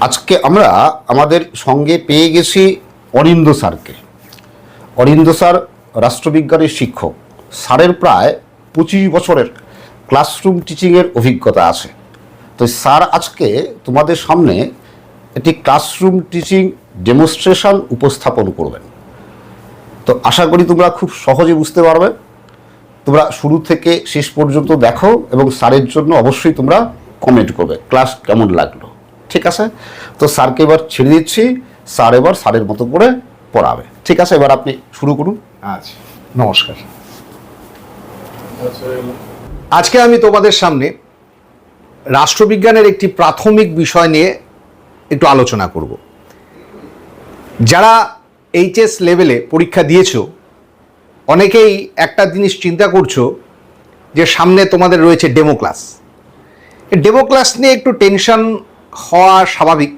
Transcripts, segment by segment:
আজকে আমরা আমাদের সঙ্গে পেয়ে গেছি অরিন্দ স্যারকে। অরিন্দ স্যার রাষ্ট্রবিজ্ঞানের শিক্ষক। স্যারের প্রায় পঁচিশ বছরের ক্লাসরুম টিচিংয়ের অভিজ্ঞতা আছে। তো স্যার আজকে তোমাদের সামনে একটি ক্লাসরুম টিচিং ডেমনস্ট্রেশন উপস্থাপন করবেন। তো আশা করি তোমরা খুব সহজে বুঝতে পারবে। তোমরা শুরু থেকে শেষ পর্যন্ত দেখো এবং স্যারের জন্য অবশ্যই তোমরা কমেন্ট করবে। ক্লাস কেমন লাগল? ঠিক আছে? তো স্যারকে এবার ছেড়ে দিচ্ছি। স্যার এবার স্যারের মতো করে পড়াবে। ঠিক আছে? এবার আপনি শুরু করুন। আচ্ছা নমস্কার। আজকে আমি তোমাদের সামনে রাষ্ট্রবিজ্ঞানের একটি প্রাথমিক বিষয় নিয়ে একটু আলোচনা করব। যারা এইচএস লেভেলে পরীক্ষা দিয়েছ অনেকেই একটা জিনিস চিন্তা করছ যে সামনে তোমাদের রয়েছে ডেমো ক্লাস। ডেমো ক্লাস নিয়ে একটু টেনশন হওয়া স্বাভাবিক।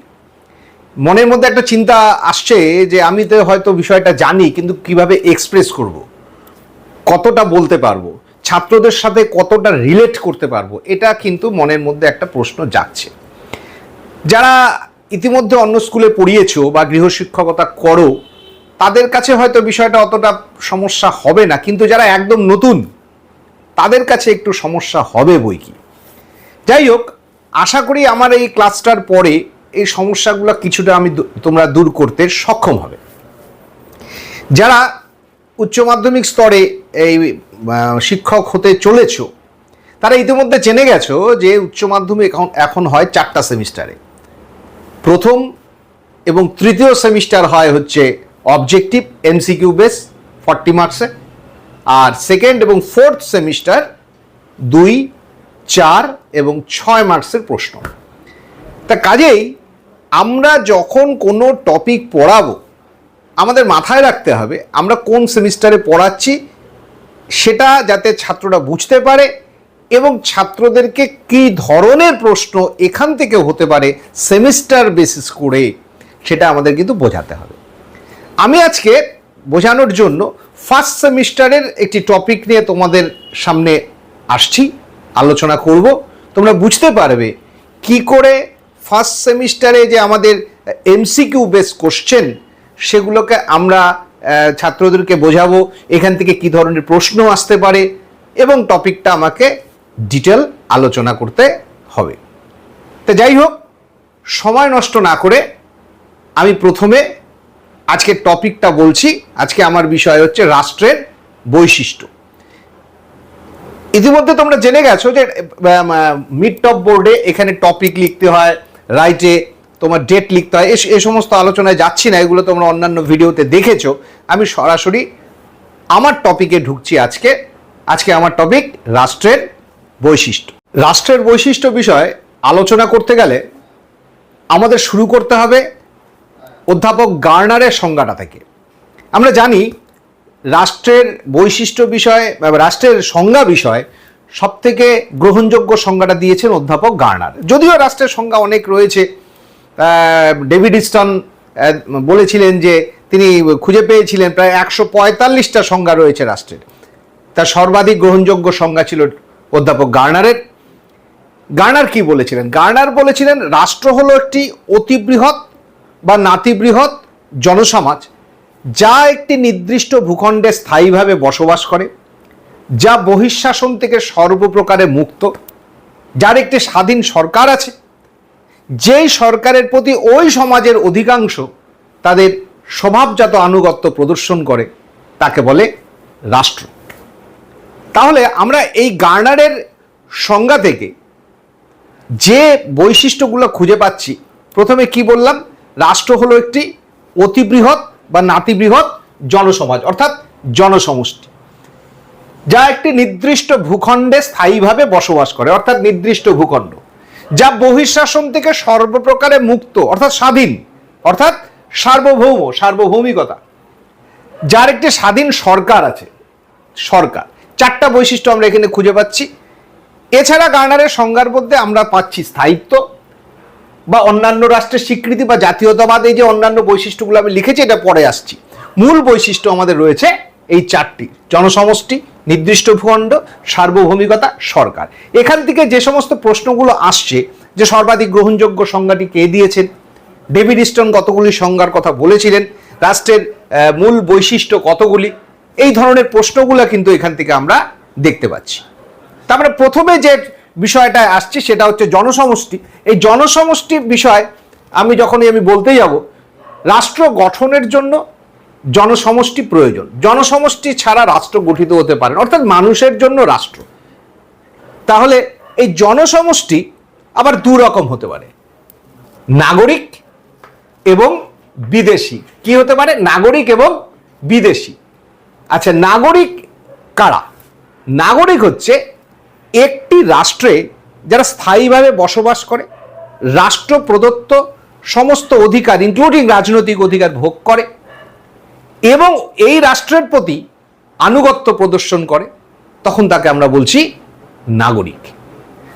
মনের মধ্যে একটা চিন্তা আসছে যে আমি তো হয়তো বিষয়টা জানি, কিন্তু কীভাবে এক্সপ্রেস করব। কতটা বলতে পারব? ছাত্রদের সাথে কতটা রিলেট করতে পারব? এটা কিন্তু মনের মধ্যে একটা প্রশ্ন যাচ্ছে যারা ইতিমধ্যে অন্য স্কুলে পড়িয়েছো বা গৃহশিক্ষকতা করো, তাদের কাছে হয়তো বিষয়টা অতটা সমস্যা হবে না, কিন্তু যারা একদম নতুন, তাদের কাছে একটু সমস্যা হবে বই কি। যাই হোক আশা করি আমার এই ক্লাসটার পরে এই সমস্যাগুলো কিছুটা আমি তোমরা দূর করতে সক্ষম হবে। যারা উচ্চ মাধ্যমিক স্তরে এই শিক্ষক হতে চলেছ, তারা ইতিমধ্যে জেনে গেছো যে উচ্চ মাধ্যমিক এখন এখন হয় চারটা সেমিস্টারে। প্রথম এবং তৃতীয় সেমিস্টার হয় হচ্ছে অবজেক্টিভ, এমসিকিউ বেস, ফর্টি মার্কসে। আর সেকেন্ড এবং ফোর্থ সেমিস্টার দুই চার এবং ছয় মার্কসের প্রশ্ন। তা কাজেই আমরা যখন কোনো টপিক পড়াবো, আমাদের মাথায় রাখতে হবে আমরা কোন সেমিস্টারে পড়াচ্ছি, সেটা যাতে ছাত্ররা বুঝতে পারে এবং ছাত্রদেরকে কী ধরনের প্রশ্ন এখান থেকে হতে পারে সেমিস্টার বেসিস করে, সেটা আমাদের কিন্তু বোঝাতে হবে। আমি আজকে বোঝানোর জন্য ফার্স্ট সেমিস্টারের একটি টপিক নিয়ে তোমাদের সামনে আসছি। আলোচনা করব। তোমরা বুঝতে পারবে কি করে ফার্স্ট সেমিস্টারে যে আমাদের এমসিকিউ বেস কোশ্চেন সেগুলোকে আমরা ছাত্রদেরকে বোঝাবো, এখান থেকে কি ধরনের প্রশ্ন আসতে পারে এবং টপিকটা আমাকে ডিটেল আলোচনা করতে হবে। তো যাই হোক, সময় নষ্ট না করে আমি প্রথমে আজকের টপিকটা বলছি। আজকে আমার বিষয় হচ্ছে রাষ্ট্রের বৈশিষ্ট্য। ইতিমধ্যে তোমরা জেনে গেছো যে মিড টপ বোর্ডে এখানে টপিক লিখতে হয় রাইটে তোমার ডেট লিখতে হয়, এ- সমস্ত আলোচনায় যাচ্ছি না, এগুলো তোমরা অন্যান্য ভিডিওতে দেখেছ। আমি সরাসরি আমার টপিকে ঢুকছি আজকে। আজকে আমার টপিক রাষ্ট্রের বৈশিষ্ট্য। রাষ্ট্রের বৈশিষ্ট্য বিষয়ে আলোচনা করতে গেলে আমাদের শুরু করতে হবে অধ্যাপক গার্নারের সংজ্ঞাটা থেকে। আমরা জানি রাষ্ট্রের বৈশিষ্ট্য বিষয় রাষ্ট্রের সংজ্ঞা বিষয় সব থেকে গ্রহণযোগ্য সংজ্ঞাটা দিয়েছেন অধ্যাপক গার্নার। যদিও রাষ্ট্রের সংজ্ঞা অনেক রয়েছে ডেভিড ইস্টন বলেছিলেন যে তিনি খুঁজে পেয়েছিলেন প্রায় একশো পঁয়তাল্লিশটা সংজ্ঞা রয়েছে রাষ্ট্রের। তার সর্বাধিক গ্রহণযোগ্য সংজ্ঞা ছিল অধ্যাপক গার্নারের। গার্নার কি বলেছিলেন? গার্নার বলেছিলেন, রাষ্ট্র হলো একটি অতিবৃহৎ বা নাতিবৃহৎ জনসমাজ যা একটি নির্দিষ্ট ভূখণ্ডে স্থায়ীভাবে বসবাস করে, যা বহিঃশাসন থেকে সর্বপ্রকারে মুক্ত, যার একটি স্বাধীন সরকার আছে, যেই সরকারের প্রতি ওই সমাজের অধিকাংশ তাদের স্বভাবজাত আনুগত্য প্রদর্শন করে, তাকে বলে রাষ্ট্র। তাহলে আমরা এই গার্নারের সংজ্ঞা থেকে যে বৈশিষ্ট্যগুলো খুঁজে পাচ্ছি, প্রথমে কি বললাম? রাষ্ট্র হলো একটি অতি বৃহৎ বা নাতিবৃহৎ জনসমাজ, অর্থাৎ জনসমষ্টি, যা একটি নির্দিষ্ট ভূখণ্ডে স্থায়ীভাবে বসবাস করে, অর্থাৎ নির্দিষ্ট ভূখণ্ড, যা বহিঃশাসন থেকে সর্বপ্রকারে মুক্ত, অর্থাৎ স্বাধীন, অর্থাৎ সার্বভৌম, সার্বভৌমিকতা, যার একটি স্বাধীন সরকার আছে, সরকার। চারটা বৈশিষ্ট্য আমরা এখানে খুঁজে পাচ্ছি। এছাড়া গার্নারের সংজ্ঞার মধ্যে আমরা পাচ্ছি স্থায়িত্ব বা অন্যান্য রাষ্ট্রের স্বীকৃতি বা জাতীয়তাবাদ, এই যে অন্যান্য বৈশিষ্ট্যগুলো আমি লিখেছি, এটা পরে আসছি। মূল বৈশিষ্ট্য আমাদের রয়েছে এই চারটি, জনসমষ্টি, নির্দিষ্ট ভূখণ্ড, সার্বভৌমিকতা, সরকার। এখান থেকে যে সমস্ত প্রশ্নগুলো আসছে, যে সর্বাধিক গ্রহণযোগ্য সংজ্ঞাটি কে দিয়েছেন, ডেভিড ইস্টন কতগুলি সংজ্ঞার কথা বলেছিলেন, রাষ্ট্রের মূল বৈশিষ্ট্য কতগুলি, এই ধরনের প্রশ্নগুলো কিন্তু এখান থেকে আমরা দেখতে পাচ্ছি। তারপরে প্রথমে যে বিষয়টা আসছি, সেটা হচ্ছে জনসমষ্টি। এই জনসমষ্টি বিষয় আমি যখনই আমি বলতে যাব, রাষ্ট্র গঠনের জন্য জনসমষ্টি প্রয়োজন। জনসমষ্টি ছাড়া রাষ্ট্র গঠিত হতে পারে অর্থাৎ মানুষের জন্য রাষ্ট্র। তাহলে এই জনসমষ্টি আবার দু রকম হতে পারে। নাগরিক এবং বিদেশি। কি হতে পারে? নাগরিক এবং বিদেশি। আচ্ছা নাগরিক কারা? নাগরিক হচ্ছে একটি রাষ্ট্রে যারা স্থায়ীভাবে বসবাস করে, রাষ্ট্র প্রদত্ত সমস্ত অধিকার ইনক্লুডিং রাজনৈতিক অধিকার ভোগ করে এবং এই রাষ্ট্রের প্রতি আনুগত্য প্রদর্শন করে, তখন তাকে আমরা বলছি নাগরিক।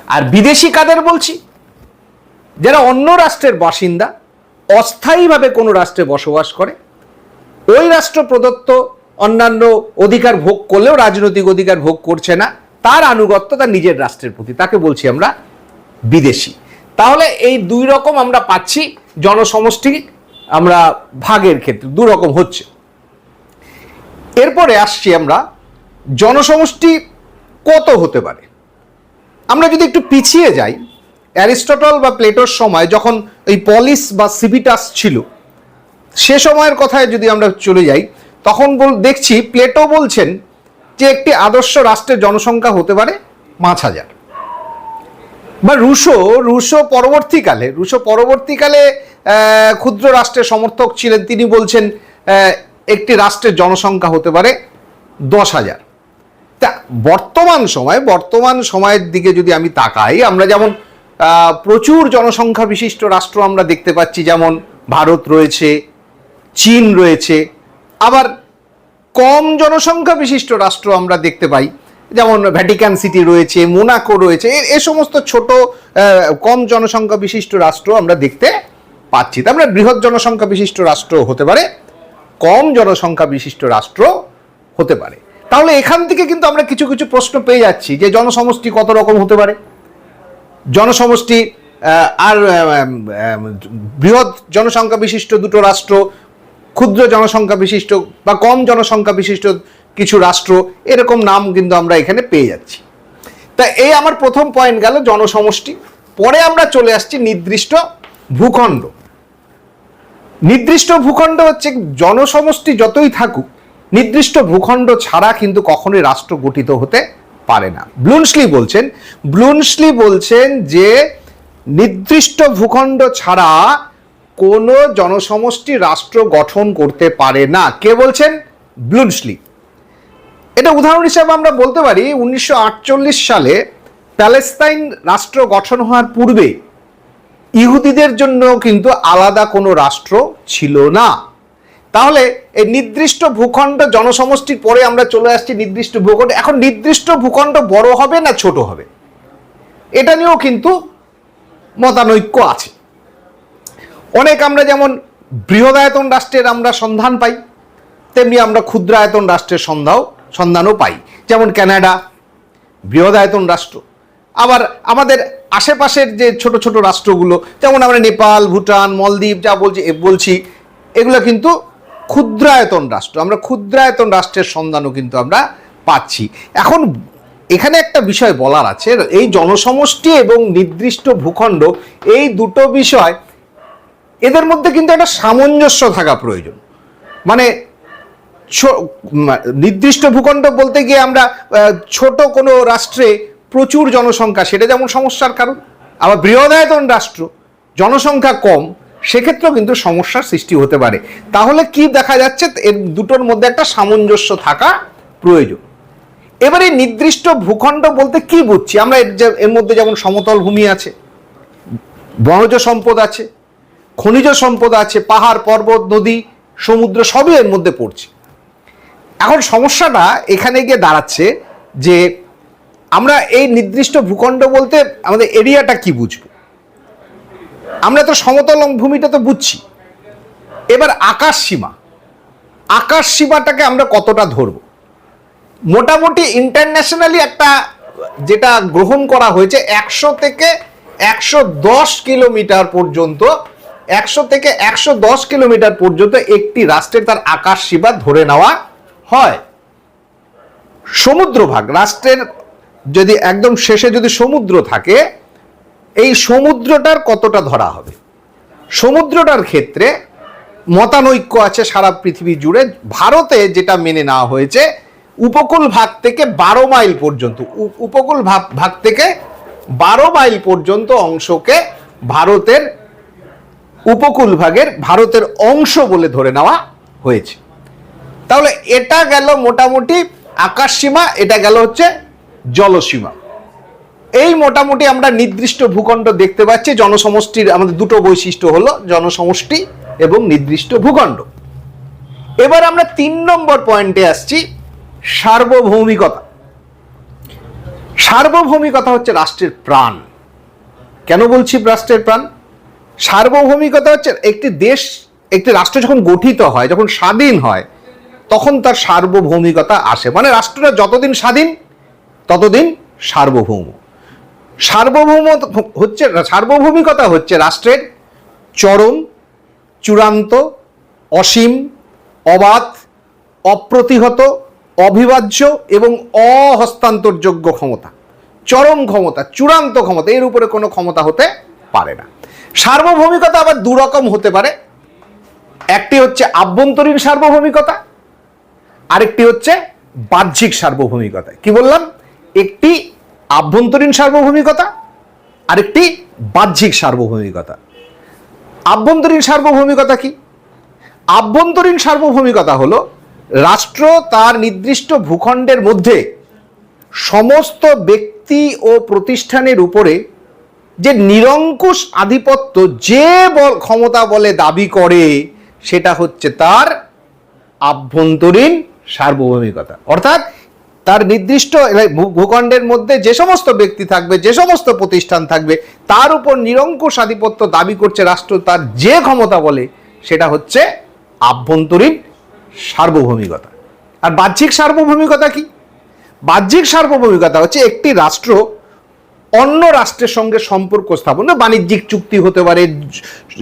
আর বিদেশি কাদের বলছি? যারা অন্য রাষ্ট্রের বাসিন্দা, অস্থায়ীভাবে কোনো রাষ্ট্রে বসবাস করে, ওই রাষ্ট্র প্রদত্ত অন্যান্য অধিকার ভোগ করলেও রাজনৈতিক অধিকার ভোগ করছে না তার আনুগত্য তার নিজের রাষ্ট্রের প্রতি, তাকে বলছি আমরা বিদেশি। তাহলে এই দুই রকম আমরা পাচ্ছি, জনসমষ্টি আমরা ভাগের ক্ষেত্রে, দু রকম হচ্ছে। এরপরে আসছি আমরা, জনসমষ্টি কত হতে পারে? আমরা যদি একটু পিছিয়ে যাই, অ্যারিস্টটল বা প্লেটোর সময় যখন ওই পলিস বা সিবিটাস ছিল, সে সময়ের কথায় যদি আমরা চলে যাই, তখন বল দেখছি প্লেটো বলছেন যে একটি আদর্শ রাষ্ট্রের জনসংখ্যা হতে পারে পাঁচ হাজার। বা রুশো রুশো পরবর্তীকালে রুশো পরবর্তীকালে ক্ষুদ্র রাষ্ট্রের সমর্থক ছিলেন। তিনি বলছেন একটি রাষ্ট্রের জনসংখ্যা হতে পারে দশ হাজার। তা বর্তমান সময়, বর্তমান সময়ের দিকে যদি আমি তাকাই, আমরা যেমন প্রচুর জনসংখ্যা বিশিষ্ট রাষ্ট্র আমরা দেখতে পাচ্ছি, যেমন ভারত রয়েছে, চীন রয়েছে, আবার কম জনসংখ্যা বিশিষ্ট রাষ্ট্র আমরা দেখতে পাই। যেমন ভ্যাটিকান সিটি রয়েছে মোনাকো রয়েছে, এ- সমস্ত ছোট কম জনসংখ্যা বিশিষ্ট রাষ্ট্র আমরা দেখতে পাচ্ছি। তার মানে বৃহৎ জনসংখ্যা বিশিষ্ট রাষ্ট্র হতে পারে, কম জনসংখ্যা বিশিষ্ট রাষ্ট্র হতে পারে। তাহলে এখান থেকে কিন্তু আমরা কিছু কিছু প্রশ্ন পেয়ে যাচ্ছি যে জনসমষ্টি কত রকম হতে পারে? জনসমষ্টি আর বৃহৎ জনসংখ্যা বিশিষ্ট দুটো রাষ্ট্র ক্ষুদ্র জনসংখ্যা বিশিষ্ট বা কম জনসংখ্যা বিশিষ্ট কিছু রাষ্ট্র, এরকম নাম কিন্তু আমরা এখানে পেয়ে যাচ্ছি। তা এই আমার প্রথম পয়েন্ট গেল জনসমষ্টি। পরে আমরা চলে আসছি নির্দিষ্ট ভূখণ্ড। নির্দিষ্ট ভূখণ্ড হচ্ছে জনসমষ্টি যতই থাকুক, নির্দিষ্ট ভূখণ্ড ছাড়া কিন্তু কখনোই রাষ্ট্র গঠিত হতে পারে না। ব্লুনসলি বলছেন ব্লুনসলি বলছেন যে নির্দিষ্ট ভূখণ্ড ছাড়া কোনো জনসমষ্টি রাষ্ট্র গঠন করতে পারে না। কে বলছেন? ব্লুনসলি এটা উদাহরণ হিসাবে আমরা বলতে পারি, উনিশশো আটচল্লিশ সালে প্যালেস্তাইন রাষ্ট্র গঠন হওয়ার পূর্বে ইহুদিদের জন্য কিন্তু আলাদা কোনো রাষ্ট্র ছিল না। তাহলে এই নির্দিষ্ট ভূখণ্ড জনসমষ্টির পরে আমরা চলে আসছি নির্দিষ্ট ভূখণ্ড। এখন নির্দিষ্ট ভূখণ্ড বড় হবে না ছোট হবে? এটা নিয়েও কিন্তু মতানৈক্য আছে। অনেক আমরা যেমন বৃহদায়তন রাষ্ট্রের আমরা সন্ধান পাই, তেমনি আমরা ক্ষুদ্রায়তন রাষ্ট্রের সন্ধাও, সন্ধানও পাই। যেমন কানাডা বৃহদায়তন রাষ্ট্র। আবার আমাদের আশেপাশের যে ছোট ছোট রাষ্ট্রগুলো, যেমন আমরা নেপাল, ভুটান, মলদ্বীপ, যা বলছি বলছি, এগুলো কিন্তু ক্ষুদ্রায়তন রাষ্ট্র। আমরা ক্ষুদ্রায়তন রাষ্ট্রের সন্ধানও কিন্তু আমরা পাচ্ছি। এখন এখানে একটা বিষয় বলার আছে, এই জনসমষ্টি এবং নির্দিষ্ট ভূখণ্ড, এই দুটো বিষয় এদের মধ্যে কিন্তু একটা সামঞ্জস্য থাকা প্রয়োজন। মানে নির্দিষ্ট ভূখণ্ড বলতে গিয়ে আমরা ছোট কোনো রাষ্ট্রে প্রচুর জনসংখ্যা, সেটা যেমন সমস্যার কারণ, আবার বৃহদায়তন রাষ্ট্র, জনসংখ্যা কম, সেক্ষেত্রেও কিন্তু সমস্যার সৃষ্টি হতে পারে। তাহলে কি দেখা যাচ্ছে? এর দুটোর মধ্যে একটা সামঞ্জস্য থাকা প্রয়োজন। এবারে নির্দিষ্ট ভূখণ্ড বলতে কি বুঝছি? আমরা এর মধ্যে যেমন সমতল ভূমি আছে, বনজ সম্পদ আছে খনিজ সম্পদ আছে, পাহাড়, পর্বত, নদী, সমুদ্র, সবই এর মধ্যে পড়ছে। এখন সমস্যাটা এখানে গিয়ে দাঁড়াচ্ছে যে আমরা এই নির্দিষ্ট ভূখণ্ড বলতে আমাদের এরিয়াটা কি বুঝব? আমরা তো সমতল ভূমিটা তো বুঝছি। এবার আকাশ সীমা। আকাশ সীমাটাকে আমরা কতটা ধরবো? মোটামুটি ইন্টারন্যাশনালি একটা যেটা গ্রহণ করা হয়েছে একশো থেকে একশো দশ কিলোমিটার পর্যন্ত একশো থেকে একশো দশ কিলোমিটার পর্যন্ত একটি রাষ্ট্রের তার আকাশ সীমা ধরে নেওয়া হয়। সমুদ্রভাগ, রাষ্ট্রের যদি একদম শেষে যদি সমুদ্র থাকে, এই সমুদ্রটার কতটা ধরা হবে? সমুদ্রটার ক্ষেত্রে মতানৈক্য আছে সারা পৃথিবী জুড়ে। ভারতে যেটা মেনে নেওয়া হয়েছে, উপকূল ভাগ থেকে বারো মাইল পর্যন্ত উপ- উপকূল ভাগ ভাগ থেকে বারো মাইল পর্যন্ত অংশকে ভারতের উপকূল ভাগের ভারতের অংশ বলে ধরে নেওয়া হয়েছে। তাহলে এটা গেল মোটামুটি আকাশ সীমা, এটা গেল হচ্ছে জলসীমা। এই মোটামুটি আমরা নির্দিষ্ট ভূখণ্ড দেখতে পাচ্ছি, জনসমষ্টির আমাদের দুটো বৈশিষ্ট্য হলো জনসমষ্টি এবং নির্দিষ্ট ভূখণ্ড। এবার আমরা তিন নম্বর পয়েন্টে আসছি, সার্বভৌমিকতা। সার্বভৌমিকতা হচ্ছে রাষ্ট্রের প্রাণ। কেন বলছি রাষ্ট্রের প্রাণ? সার্বভৌমিকতা হচ্ছে একটি দেশ, একটি রাষ্ট্র যখন গঠিত হয়, যখন স্বাধীন হয়, তখন তার সার্বভৌমিকতা আসে। মানে রাষ্ট্রটা যতদিন স্বাধীন, ততদিন সার্বভৌম। সার্বভৌম হচ্ছে, সার্বভৌমিকতা হচ্ছে রাষ্ট্রের চরম, চূড়ান্ত, অসীম, অবাধ, অপ্রতিহত, অবিভাজ্য এবং অহস্তান্তরযোগ্য ক্ষমতা। চরম ক্ষমতা, চূড়ান্ত ক্ষমতা, এর উপরে কোনো ক্ষমতা হতে পারে না। সার্বভৌমিকতা আবার দুরকম হতে পারে। একটি হচ্ছে আভ্যন্তরীণ সার্বভৌমিকতা, আরেকটি হচ্ছে বাহ্যিক সার্বভৌমিকতা। কি বললাম? একটি আভ্যন্তরীণ সার্বভৌমিকতা, আরেকটি বাহ্যিক সার্বভৌমিকতা। আভ্যন্তরীণ সার্বভৌমিকতা কি? আভ্যন্তরীণ সার্বভৌমিকতা হলো রাষ্ট্র তার নির্দিষ্ট ভূখণ্ডের মধ্যে সমস্ত ব্যক্তি ও প্রতিষ্ঠানের উপরে যে নিরঙ্কুশ আধিপত্য যে ক্ষমতা বলে দাবি করে, সেটা হচ্ছে তার আভ্যন্তরীণ সার্বভৌমিকতা। অর্থাৎ তার নির্দিষ্ট ভূখণ্ডের মধ্যে যে সমস্ত ব্যক্তি থাকবে, যে সমস্ত প্রতিষ্ঠান থাকবে, তার উপর নিরঙ্কুশ আধিপত্য দাবি করছে রাষ্ট্র, তার যে ক্ষমতা বলে, সেটা হচ্ছে আভ্যন্তরীণ সার্বভৌমিকতা। আর বাহ্যিক সার্বভৌমিকতা কি? বাহ্যিক সার্বভৌমিকতা হচ্ছে একটি রাষ্ট্র অন্য রাষ্ট্রের সঙ্গে সম্পর্ক স্থাপন, বাণিজ্যিক চুক্তি হতে পারে,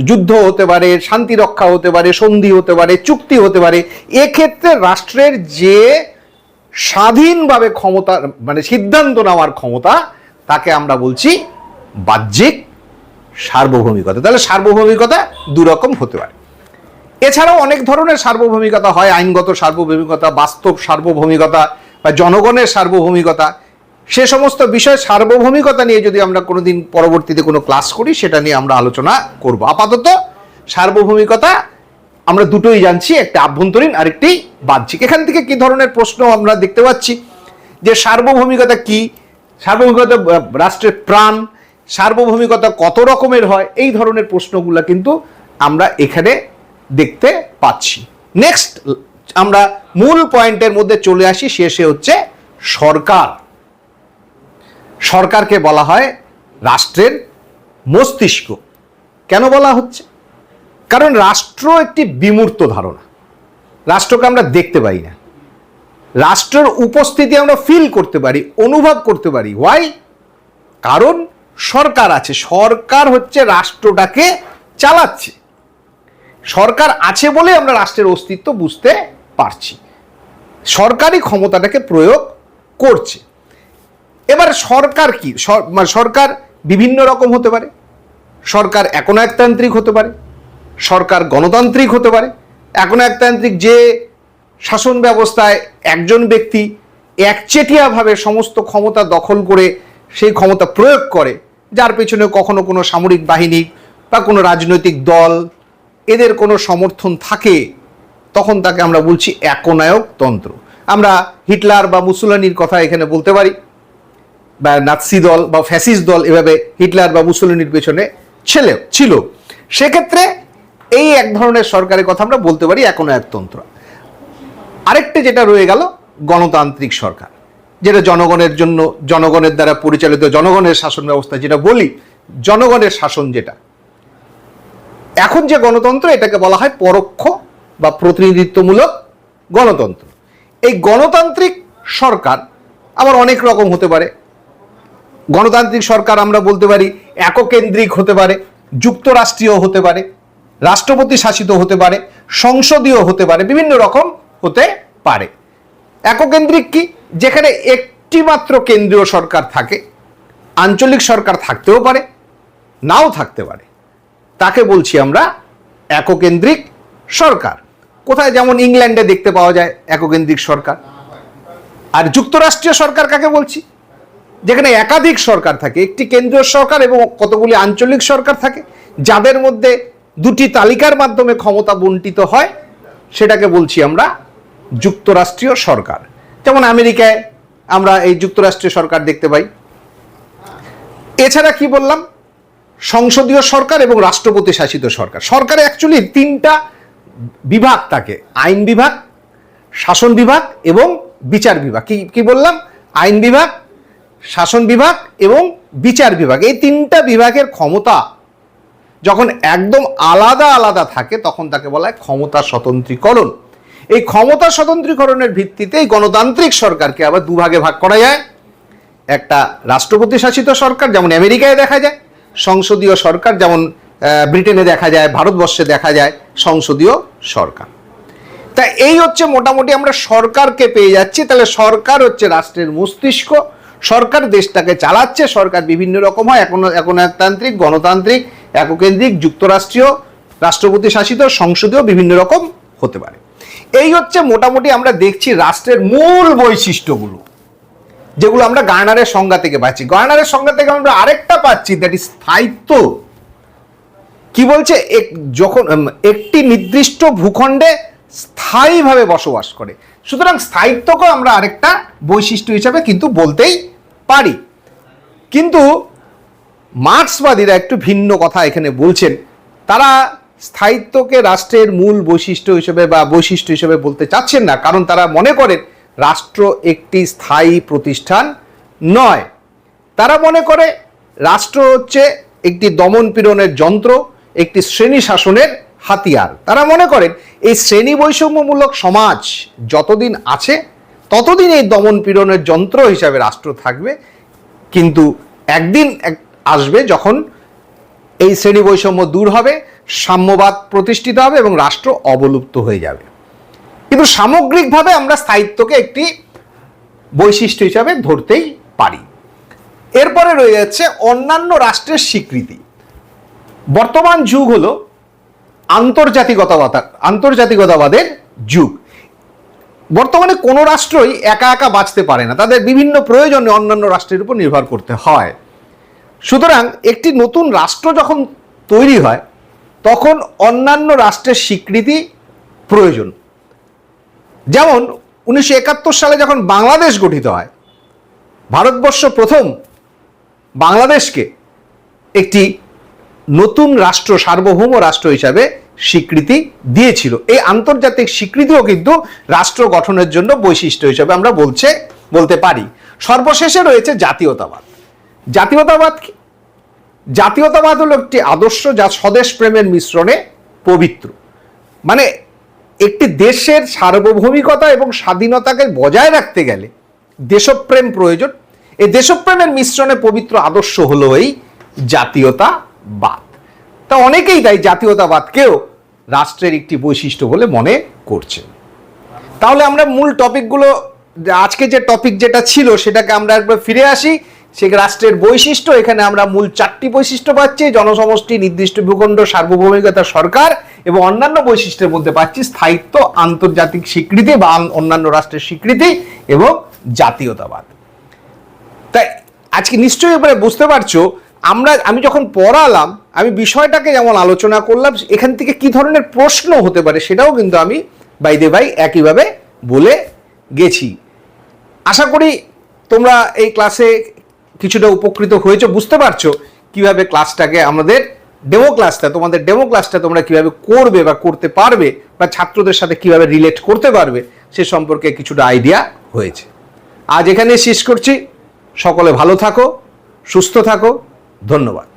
যুদ্ধ হতে পারে, শান্তি রক্ষা হতে পারে, সন্ধি হতে পারে, চুক্তি হতে পারে, এক্ষেত্রে রাষ্ট্রের যে স্বাধীনভাবে ক্ষমতা মানে সিদ্ধান্ত নেওয়ার ক্ষমতা, তাকে আমরা বলছি বাহ্যিক সার্বভৌমিকতা। তাহলে সার্বভৌমিকতা দুরকম হতে পারে। এছাড়াও অনেক ধরনের সার্বভৌমিকতা হয়, আইনগত সার্বভৌমিকতা, বাস্তব সার্বভৌমিকতা বা জনগণের সার্বভৌমিকতা। সে সমস্ত বিষয় সার্বভৌমিকতা নিয়ে যদি আমরা কোনোদিন পরবর্তীতে কোনো ক্লাস করি, সেটা নিয়ে আমরা আলোচনা করব। আপাতত সার্বভৌমিকতা আমরা দুটোই জানছি, একটা আভ্যন্তরীণ আর একটি বাহ্যিক। এখান থেকে কি ধরনের প্রশ্ন আমরা দেখতে পাচ্ছি? যে সার্বভৌমিকতা কি? সার্বভৌমিকতা রাষ্ট্রের প্রাণ, সার্বভৌমিকতা কত রকমের হয়? এই ধরনের প্রশ্নগুলো কিন্তু আমরা এখানে দেখতে পাচ্ছি। নেক্সট আমরা মূল পয়েন্টের মধ্যে চলে আসি, শেষে হচ্ছে সরকার। সরকারকে বলা হয় রাষ্ট্রের মস্তিষ্ক। কেন বলা হচ্ছে? কারণ রাষ্ট্র একটি বিমূর্ত ধারণা। রাষ্ট্রকে আমরা দেখতে পাই না। রাষ্ট্রের উপস্থিতি আমরা ফিল করতে পারি, অনুভব করতে পারি। ওয়াই কারণ সরকার আছে। সরকার হচ্ছে রাষ্ট্রটাকে চালাচ্ছে। সরকার আছে বলে আমরা রাষ্ট্রের অস্তিত্ব বুঝতে পারছি। সরকারি ক্ষমতাটাকে প্রয়োগ করছে। এবার সরকার কি? মানে সরকার বিভিন্ন রকম হতে পারে। সরকার একনায়কতান্ত্রিক হতে পারে। সরকার গণতান্ত্রিক হতে পারে। একনায়কতান্ত্রিক যে শাসন ব্যবস্থায় একজন ব্যক্তি একচেটিয়াভাবে সমস্ত ক্ষমতা দখল করে সেই ক্ষমতা প্রয়োগ করে, যার পেছনে কখনো কোনো সামরিক বাহিনী বা কোনো রাজনৈতিক দল এদের কোনো সমর্থন থাকে, তখন তাকে আমরা বলছি একনায়ক তন্ত্র আমরা হিটলার বা মুসুলানির কথা এখানে বলতে পারি। বা নাৎসি দল বা ফ্যাসিস দল এভাবে হিটলার বা মুসলিনের পেছনে ছেলে, ছিল। সেক্ষেত্রে এই এক ধরনের সরকারের কথা আমরা বলতে পারি এখন একতন্ত্র। আরেকটা যেটা রয়ে গেল, গণতান্ত্রিক সরকার। যেটা জনগণের জন্য, জনগণের দ্বারা পরিচালিত জনগণের শাসন ব্যবস্থা যেটা বলি, জনগণের শাসন যেটা। এখন যে গণতন্ত্র, এটাকে বলা হয় পরোক্ষ বা প্রতিনিধিত্বমূলক গণতন্ত্র। এই গণতান্ত্রিক সরকার আবার অনেক রকম হতে পারে। গণতান্ত্রিক সরকার আমরা বলতে পারি এককেন্দ্রিক হতে পারে, যুক্তরাষ্ট্রীয় হতে পারে, রাষ্ট্রপতি শাসিত হতে পারে, সংসদীয় হতে পারে, বিভিন্ন রকম হতে পারে। এককেন্দ্রিক কি? যেখানে একটি মাত্র কেন্দ্রীয় সরকার থাকে, আঞ্চলিক সরকার থাকতেও পারে, নাও থাকতে পারে। তাকে বলছি আমরা এককেন্দ্রিক সরকার। কোথায় যেমন ইংল্যান্ডে দেখতে পাওয়া যায় এককেন্দ্রিক সরকার। আর যুক্তরাষ্ট্রীয় সরকার কাকে বলছি? যেখানে একাধিক সরকার থাকে, একটি কেন্দ্রীয় সরকার এবং কতগুলি আঞ্চলিক সরকার থাকে, যাদের মধ্যে দুটি তালিকার মাধ্যমে ক্ষমতা বন্টিত হয়, সেটাকে বলছি আমরা যুক্তরাষ্ট্রীয় সরকার। যেমন আমেরিকায় আমরা এই যুক্তরাষ্ট্রীয় সরকার দেখতে পাই। এছাড়া কি বললাম? সংসদীয় সরকার এবং রাষ্ট্রপতি শাসিত সরকার। সরকারে অ্যাকচুয়ালি তিনটা বিভাগ থাকে, আইন বিভাগ, শাসন বিভাগ এবং বিচার বিভাগ। কি কি বললাম? আইন বিভাগ শাসন বিভাগ এবং বিচার বিভাগ। এই তিনটা বিভাগের ক্ষমতা যখন একদম আলাদা আলাদা থাকে, তখন তাকে বলা হয় ক্ষমতা স্বতন্ত্রীকরণ। এই ক্ষমতা স্বতন্ত্রীকরণের ভিত্তিতে এই গণতান্ত্রিক সরকারকে আবার দুভাগে ভাগ করা যায়। একটা রাষ্ট্রপতি শাসিত সরকার, যেমন আমেরিকায় দেখা যায়, সংসদীয় সরকার, যেমন ব্রিটেনে দেখা যায়, ভারতবর্ষে দেখা যায়, সংসদীয় সরকার। তা এই হচ্ছে মোটামুটি আমরা সরকারকে পেয়ে যাচ্ছি। তাহলে সরকার হচ্ছে রাষ্ট্রের মস্তিষ্ক সরকার দেশটাকে চালাচ্ছে, সরকার বিভিন্ন রকম হয়, এখন এখন একতান্ত্রিক, গণতান্ত্রিক, এককেন্দ্রিক, যুক্তরাষ্ট্রীয়, রাষ্ট্রপতি শাসিত, সংসদীয় বিভিন্ন রকম হতে পারে। এই হচ্ছে মোটামুটি আমরা দেখছি রাষ্ট্রের মূল বৈশিষ্ট্যগুলো, যেগুলো আমরা গার্নারের সংজ্ঞা থেকে পাচ্ছি। গার্নারের সংজ্ঞা থেকে আমরা আরেকটা পাচ্ছি দ্যাট ইজ স্থায়িত্ব। কি বলছে? এক- যখন একটি নির্দিষ্ট ভূখণ্ডে স্থায়ীভাবে বসবাস করে। সুতরাং স্থায়িত্বকেও আমরা আরেকটা বৈশিষ্ট্য হিসাবে কিন্তু বলতেই পারি। কিন্তু মার্ক্সবাদীরা একটু ভিন্ন কথা এখানে বলছেন। তারা স্থায়িত্বকে রাষ্ট্রের মূল বৈশিষ্ট্য হিসেবে বা বৈশিষ্ট্য হিসেবে বলতে চাচ্ছেন না, কারণ তারা মনে করেন রাষ্ট্র একটি স্থায়ী প্রতিষ্ঠান নয়। তারা মনে করে রাষ্ট্র হচ্ছে একটি দমন পীড়নের যন্ত্র, একটি শ্রেণি শাসনের হাতিয়ার। তারা মনে করেন এই শ্রেণি বৈষম্যমূলক সমাজ যতদিন আছে ততদিন এই দমন পীড়নের যন্ত্র হিসাবে রাষ্ট্র থাকবে, কিন্তু একদিন আসবে যখন এই শ্রেণি বৈষম্য দূর হবে, সাম্যবাদ প্রতিষ্ঠিত হবে এবং রাষ্ট্র অবলুপ্ত হয়ে যাবে। কিন্তু সামগ্রিকভাবে আমরা স্থায়িত্বকে একটি বৈশিষ্ট্য হিসাবে ধরতেই পারি। এরপরে রয়ে যাচ্ছে অন্যান্য রাষ্ট্রের স্বীকৃতি। বর্তমান যুগ হলো আন্তর্জাতিকতাবাদ আন্তর্জাতিকতাবাদের যুগ। বর্তমানে কোনো রাষ্ট্রই একা একা বাঁচতে পারে না। তাদের বিভিন্ন প্রয়োজনে অন্যান্য রাষ্ট্রের উপর নির্ভর করতে হয়। সুতরাং একটি নতুন রাষ্ট্র যখন তৈরি হয়, তখন অন্যান্য রাষ্ট্রের স্বীকৃতি প্রয়োজন। যেমন উনিশশো একাত্তর সালে যখন বাংলাদেশ গঠিত হয়, ভারতবর্ষ প্রথম বাংলাদেশকে একটি নতুন রাষ্ট্র, সার্বভৌম রাষ্ট্র হিসাবে স্বীকৃতি দিয়েছিল। এই আন্তর্জাতিক স্বীকৃতিও কিন্তু রাষ্ট্র গঠনের জন্য বৈশিষ্ট্য হিসেবে আমরা বলছে, বলতে পারি। সর্বশেষে রয়েছে জাতীয়তাবাদ। জাতীয়তাবাদ কি? জাতীয়তাবাদ হলো একটি আদর্শ যা স্বদেশ প্রেমের মিশ্রণে পবিত্র। মানে একটি দেশের সার্বভৌমিকতা এবং স্বাধীনতাকে বজায় রাখতে গেলে দেশপ্রেম প্রয়োজন। এই দেশপ্রেমের মিশ্রণে পবিত্র আদর্শ হলো এই জাতীয়তাবাদ। তা অনেকেই তাই জাতীয়তাবাদকেও রাষ্ট্রের একটি বৈশিষ্ট্য বলে মনে করছে। তাহলে আমরা মূল টপিকগুলো আজকে যে টপিক যেটা ছিল সেটাকে আমরা একবার ফিরে আসি। সে রাষ্ট্রের বৈশিষ্ট্য, এখানে আমরা মূল চারটি বৈশিষ্ট্য পাচ্ছি। জনসমষ্টি, নির্দিষ্ট ভূখণ্ড, সার্বভৌমিকতা, সরকার এবং অন্যান্য বৈশিষ্ট্যের মধ্যে পাচ্ছি স্থায়িত্ব, আন্তর্জাতিক স্বীকৃতি বা অন্যান্য রাষ্ট্রের স্বীকৃতি এবং জাতীয়তাবাদ। তাই আজকে নিশ্চয়ই এবারে বুঝতে পারছ, আমরা আমি যখন পড়ালাম আমি বিষয়টাকে যেমন আলোচনা করলাম, এখান থেকে কি ধরনের প্রশ্ন হতে পারে সেটাও কিন্তু আমি বাইদে বাই একইভাবে বলে গেছি। আশা করি তোমরা এই ক্লাসে কিছুটা উপকৃত হয়েছো, বুঝতে পারছ কীভাবে ক্লাসটাকে আমাদের ডেমো ক্লাসটা তোমাদের ডেমো ক্লাসটা তোমরা কীভাবে করবে বা করতে পারবে বা ছাত্রদের সাথে কীভাবে রিলেট করতে পারবে, সে সম্পর্কে কিছুটা আইডিয়া হয়েছে। আজ এখানে শেষ করছি। সকলে ভালো থাকো, সুস্থ থাকো। ধন্যবাদ।